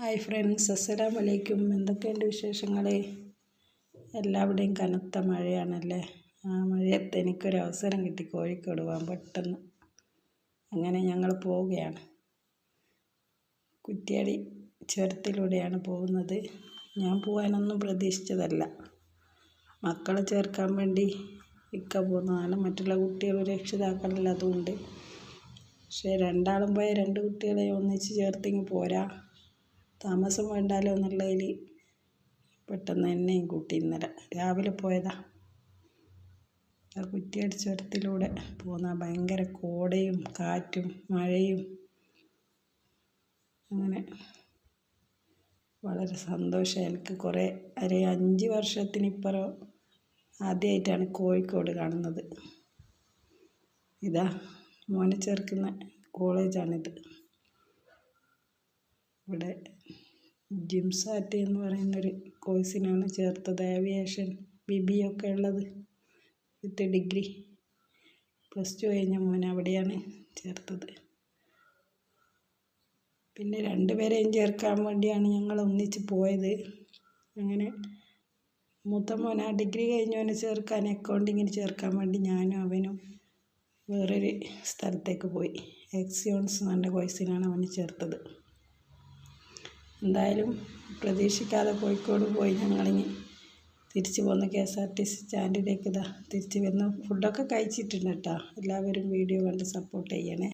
Hi friends അസ്സലാം വലൈക്കും എന്തൊക്കെയുണ്ട് വിശേഷങ്ങൾ എല്ലാവിടെയും കനത്ത മഴയാണല്ലേ? ആ മഴയത്ത് എനിക്കൊരു അവസരം കിട്ടി കോഴിക്കോട് പോകാൻ പെട്ടെന്ന്. അങ്ങനെ ഞങ്ങൾ പോവുകയാണ്. കുറ്റിയാടി ചുരത്തിലൂടെയാണ് പോകുന്നത്. ഞാൻ പോകാനൊന്നും പ്രതീക്ഷിച്ചതല്ല. മക്കളെ ചേർക്കാൻ വേണ്ടി ഇക്ക പോകുന്നതാണ്. മറ്റുള്ള കുട്ടികൾ രക്ഷിതാക്കളെല്ലാം അതുകൊണ്ട് പക്ഷേ രണ്ടാളും പോയ രണ്ട് കുട്ടികളെ ഒന്നിച്ച് ചേർത്തിങ്ങ് പോരാ. താമസം വേണ്ടാലോ എന്നുള്ളതിൽ പെട്ടെന്ന് എന്നെയും കൂട്ടി ഇന്നലെ രാവിലെ പോയതാ. ആ കുറ്റിയടി ചുരത്തിലൂടെ പോകുന്ന ഭയങ്കര കോടയും കാറ്റും മഴയും. അങ്ങനെ വളരെ സന്തോഷം. എനിക്ക് കുറേ ഒരു അഞ്ച് വർഷത്തിനിപ്പുറം ആദ്യമായിട്ടാണ് കോഴിക്കോട് കാണുന്നത്. ഇതാ മോനെ ചേർക്കുന്ന കോളേജാണിത്. ഇവിടെ ജിംസാറ്റ് എന്ന് പറയുന്നൊരു കോഴ്സിനാണ് ചേർത്തത്. ഏവിയേഷൻ ബി ബി ഒക്കെ ഉള്ളത്. With degree. പ്ലസ് ടു കഴിഞ്ഞ മോൻ അവിടെയാണ് ചേർത്തത്. പിന്നെ രണ്ടുപേരെയും ചേർക്കാൻ വേണ്ടിയാണ് ഞങ്ങൾ ഒന്നിച്ച് പോയത്. അങ്ങനെ മൂത്ത മോൻ ആ ഡിഗ്രി കഴിഞ്ഞവനെ ചേർക്കാൻ അക്കൗണ്ടിങ്ങിന് ചേർക്കാൻ വേണ്ടി ഞാനും അവനും വേറൊരു സ്ഥലത്തേക്ക് പോയി. എക്സിയോൺസ് എന്ന് പറഞ്ഞ കോഴ്സിനാണ് അവന് ചേർത്തത്. എന്തായാലും പ്രതീക്ഷിക്കാതെ കോഴിക്കോട് പോയി ഞങ്ങളിനി തിരിച്ചു പോന്ന് K S R T C സ്റ്റാൻഡിലേക്ക് ഇതാ തിരിച്ച് വരുന്നു. ഫുഡൊക്കെ കഴിച്ചിട്ടുണ്ട് കേട്ടോ. എല്ലാവരും വീഡിയോ കണ്ട് സപ്പോർട്ട് ചെയ്യണേ.